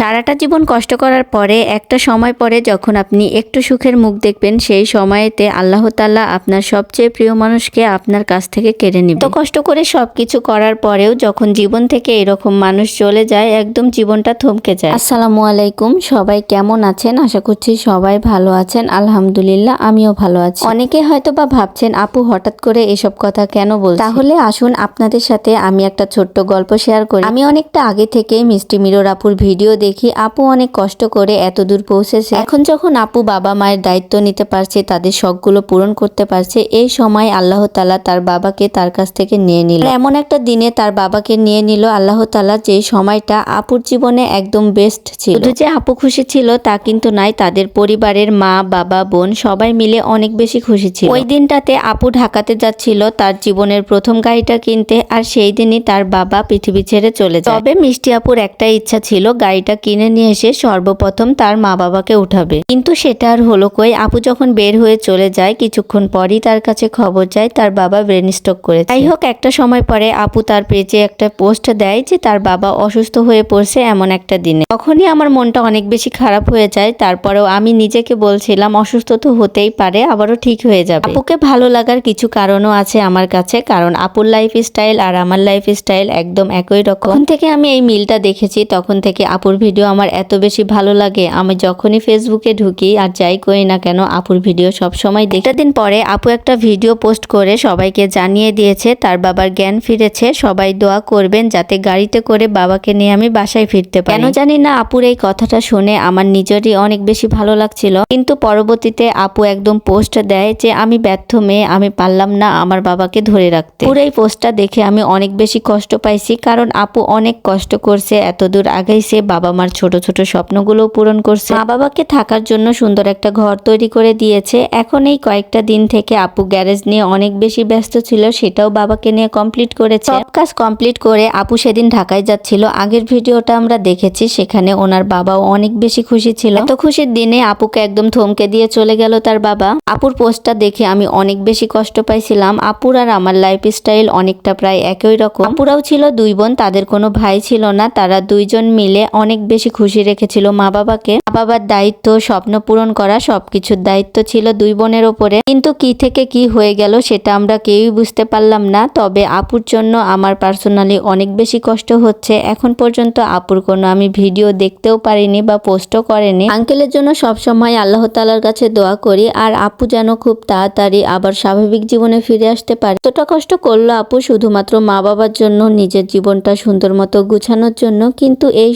সারাটা জীবন কষ্ট করার পরে একটা সময় পরে যখন আপনি একটু সুখের মুখ দেখবেন, সেই সময়েতে আল্লাহ তাল্লাহ আপনার সবচেয়ে প্রিয় মানুষকে আপনার কাছ থেকে কেড়ে নিবে। তো কষ্ট করে সব কিছু করার পরেও যখন জীবন থেকে এরকম মানুষ চলে যায়, একদম জীবনটা থমকে যায়। আসসালামু আলাইকুম, সবাই কেমন আছেন? আশা করছি সবাই ভালো আছেন। আলহামদুলিল্লাহ, আমিও ভালো আছি। অনেকে হয়তো বা ভাবছেন, আপু, হঠাৎ করে এসব কথা কেন বল তাহলে আসুন, আপনাদের সাথে আমি একটা ছোট্ট গল্প শেয়ার করি। আমি অনেকটা আগে থেকে মিষ্টি মিরর আপুর ভিডিও দেখি আপু অনেক কষ্ট করে এত দূর পৌঁছেছে। এখন যখন আপু বাবা মায়ের দায়িত্ব নিতে পারছে, তাদের শখগুলো পূরণ করতে পারছে, এই সময় আল্লাহ তালা তার বাবাকে তার কাছ থেকে নিয়ে নিল। এমন একটা দিনে তার বাবাকে নিয়ে নিল আল্লাহ তালা যে সময়টা আপুর জীবনে একদম বেস্ট ছিল। শুধু যে আপু খুশি ছিল তা কিন্তু নাই, তাদের পরিবারের মা, বাবা, বোন সবাই মিলে অনেক বেশি খুশি ছিল। ওই দিনটাতে আপু ঢাকাতে যাচ্ছিল তার জীবনের প্রথম গাড়িটা কিনতে, আর সেই দিনই তার বাবা পৃথিবী ছেড়ে চলে যায়। তবে মিষ্টি আপুর একটা ইচ্ছা ছিল গাড়িটা কিনে নিয়ে এসে সর্বপ্রথম তার মা বাবাকে উঠাবে। কিন্তু সেটা আর হলো কই? আপু যখন বের হয়ে চলে যায়, কিছুক্ষণ পরই তার কাছে খবর যায়, তার বাবা ব্রেন স্ট্রোক করে যাই হোক, একটা সময় পরে আপু তার পেজে একটা পোস্ট দেয় যে তার বাবা অসুস্থ হয়ে পড়ছে এমন একটা দিনে। তখনই আমার মনটা অনেক বেশি খারাপ হয়ে যায়। তারপরেও আমি নিজেকে বলছিলাম, অসুস্থ তো হতেই পারে, আবারও ঠিক হয়ে যাবে। আপুকে ভালো লাগার কিছু কারণও আছে আমার কাছে, কারণ আপুর লাইফ স্টাইল আর আমার লাইফ স্টাইল একদম একই রকম। থেকে আমি এই মিলটা দেখেছি, তখন থেকে আপুর ভিডিও আমার এত বেশি ভালো লাগে, আমি যখনই ফেসবুকে ঢুকি আর যাই করি না কেন, আপুর ভিডিও সব সময় দেখি দিন পরে আপু একটা ভিডিও পোস্ট করে সবাইকে জানিয়ে দিয়েছে, তার বাবার জ্ঞান ফিরেছে, সবাই দোয়া করবেন যাতে গাড়িতে করে বাবাকে নিয়ে আমি বাসায় ফিরতে পারি। কেন জানি না আপুর এই কথাটা শুনে আমার নিজেরই অনেক বেশি ভালো লাগছিল, কিন্তু পরবর্তীতে আপু একদম পোস্ট দেয় যে, আমি ব্যর্থ মেয়ে, আমি পারলাম না আমার বাবাকে ধরে রাখতে। পুরো এই পোস্টটা দেখে আমি অনেক বেশি কষ্ট পাইছি, কারণ আপু অনেক কষ্ট করছে এত দূর সে বাবা মার ছোট ছোট স্বপ্নগুলো পূরণ করছে। মা বাবাকে থাকার জন্য সুন্দর একটা ঘর তৈরি করে দিয়েছে। এখন এই কয়েকটা দিন থেকে আপু গ্যারেজ নিয়ে অনেক বেশি ব্যস্ত ছিল, সেটাও বাবাকে নিয়ে কমপ্লিট করেছে। সব কাজ কমপ্লিট করে আপু সেদিন ঢাকায় যাচ্ছিল। আগের ভিডিওটা আমরা দেখেছি, সেখানে ওনার বাবাও অনেক বেশি খুশি ছিল। এত খুশির দিনে আপুকে একদম থমকে দিয়ে চলে গেল তার বাবা। আপুর পোস্টটা দেখে আমি অনেক বেশি কষ্ট পাইছিলাম। আপুর আর আমার লাইফ স্টাইল অনেকটা প্রায় একই রকম। আপুরাও ছিল দুই বোন, তাদের কোনো ভাই ছিল না। তারা দুইজন মিলে অনেক বেশি খুশি রেখেছিল মা বাবাকে। মা বাবার দায়িত্ব, স্বপ্ন পূরণ করা সবকিছুর দায়িত্ব ছিল দুই বোনের ওপরে। কিন্তু কি থেকে কি হয়ে গেল সেটা আমরা কেউই বুঝতে পারলাম না। তবে আপুর জন্য আমার পার্সোনালি অনেক বেশি কষ্ট হচ্ছে। এখন পর্যন্ত আপুর কোনো আমি ভিডিও দেখতেও পারিনি বা পোস্টও করেনি। আঙ্কেলের জন্য সব সময় আল্লাহ তালার কাছে দোয়া করি আর আপু যেন খুব তাড়াতাড়ি আবার স্বাভাবিক জীবনে ফিরে আসতে পারে। এতটা কষ্ট করল আপু শুধুমাত্র মা বাবার জন্য, নিজের জীবনটা সুন্দর মতো গুছানোর জন্য। কিন্তু এই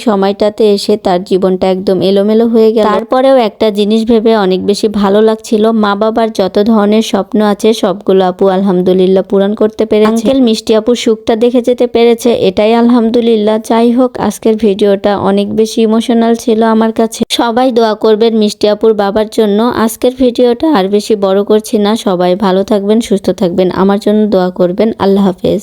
সময়টাতে এসে তার জীবনটা একদম এলোমেলো হয়ে গেল। তারপরেও একটা জিনিস ভেবে অনেক বেশি ভালো লাগছিল। মা বাবার যত ধরনের স্বপ্ন আছে, সবগুলো আপু আলহামদুলিল্লাহ পূরণ করতে পেরেছে। আঙ্কেল মিষ্টি আপুর সুখটা দেখে যেতে পেরেছে, এটাই আলহামদুলিল্লাহ। যাই হোক, আজকের ভিডিওটা অনেক বেশি ইমোশনাল ছিল আমার কাছে। সবাই দোয়া করবেন মিষ্টি আপুর বাবার জন্য। আজকের ভিডিওটা আর বেশি বড় করছি না। সবাই ভালো থাকবেন, সুস্থ থাকবেন। আমার জন্য দোয়া করবেন। আল্লাহ হাফেজ।